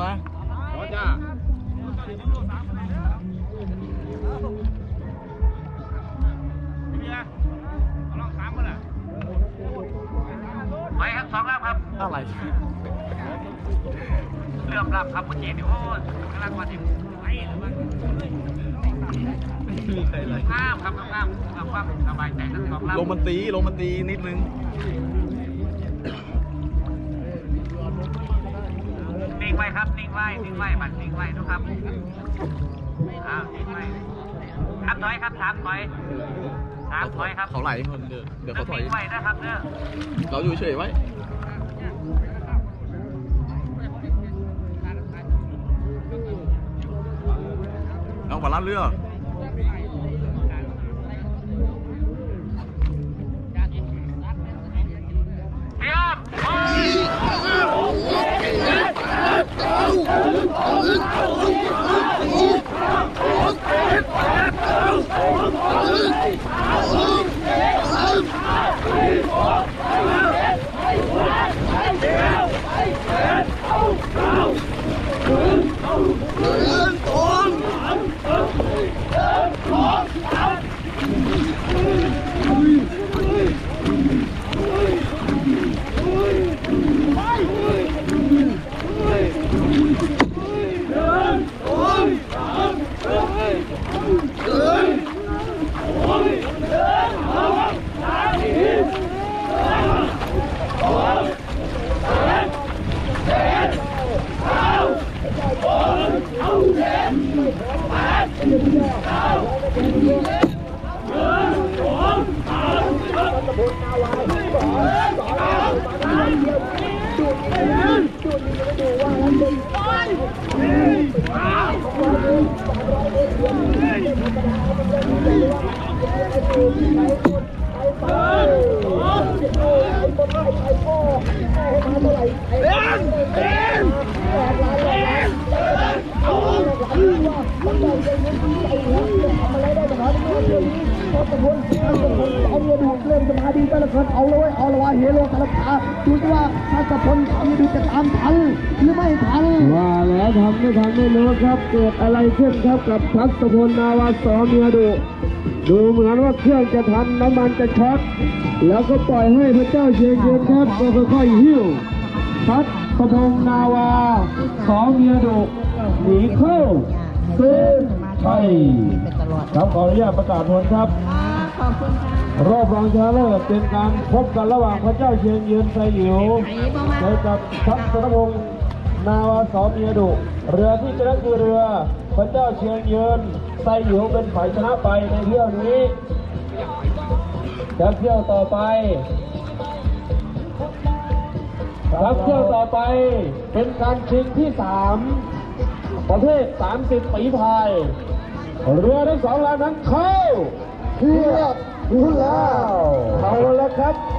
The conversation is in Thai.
วะจ้ครับสองลำครับอะไรเริ่มลำครับเมื่อกี้นี่โอ้กำลังมาถึงไอ้หรือว่าไม่มครเลยข้ามครับข้ามข้ามสบายใจทั้งสองลำลงมันตีลงมันตีนิดนึง ไว้ครับ นิ่งไว้ นิ่งไว้บัดนิ่งไว้ทุกครับอ้าวนิ่งไว้ครับถอยครับสามถอยสามถอยครับเขาไหลคนเดี๋ยวเดี๋ยวเขาถอยนิ่งไว้นะครับเด้อเราอยู่เฉยไว้เอาบาลานซ์เรือ เตรียมพร้อม เอาเรือดูเริ่มสมาดีแต่ละคนเอาเลยเอาละว่าเฮโลแต่ละขาดูสิว่าทัศพลทำดูจะตามทันหรือไม่ทันว่าแล้วทำไม่ทันไม่รู้ครับ เกิดอะไรขึ้นครับกับทัศพลนาวาสอเมียดุดูเหมือนว่าเครื่องจะทันน้ำมันจะช็อตแล้วก็ปล่อยให้พระเจ้าเชียงยืนครับก็ค่อยๆหิ้วทัศพลนาวาสองเมียดุหนีเข้าเส้ นชัยครับขออนุญาตประกาศผลครับขอบคุณค่ะรอบรองชนะเลิศเป็นการพบกันระหว่างพระเจ้าเชียงยืนไซหยิวเจอกับทัพสนพงศ์นาวาสอเมียดุ เรือที่ชนะคือเรือพระเจ้าเชียงยืนไซหยิวเป็นฝ่ายชนะไปในเที่ยวนี้ครับเที่ยวต่อไปครับเที่ยวต่อไปเป็นการชิงที่สาม ประเภท30ปีพาย เรือทั้งสองลำนั้นเข้าเพื่อรู้แล้วเอาแล้วครับ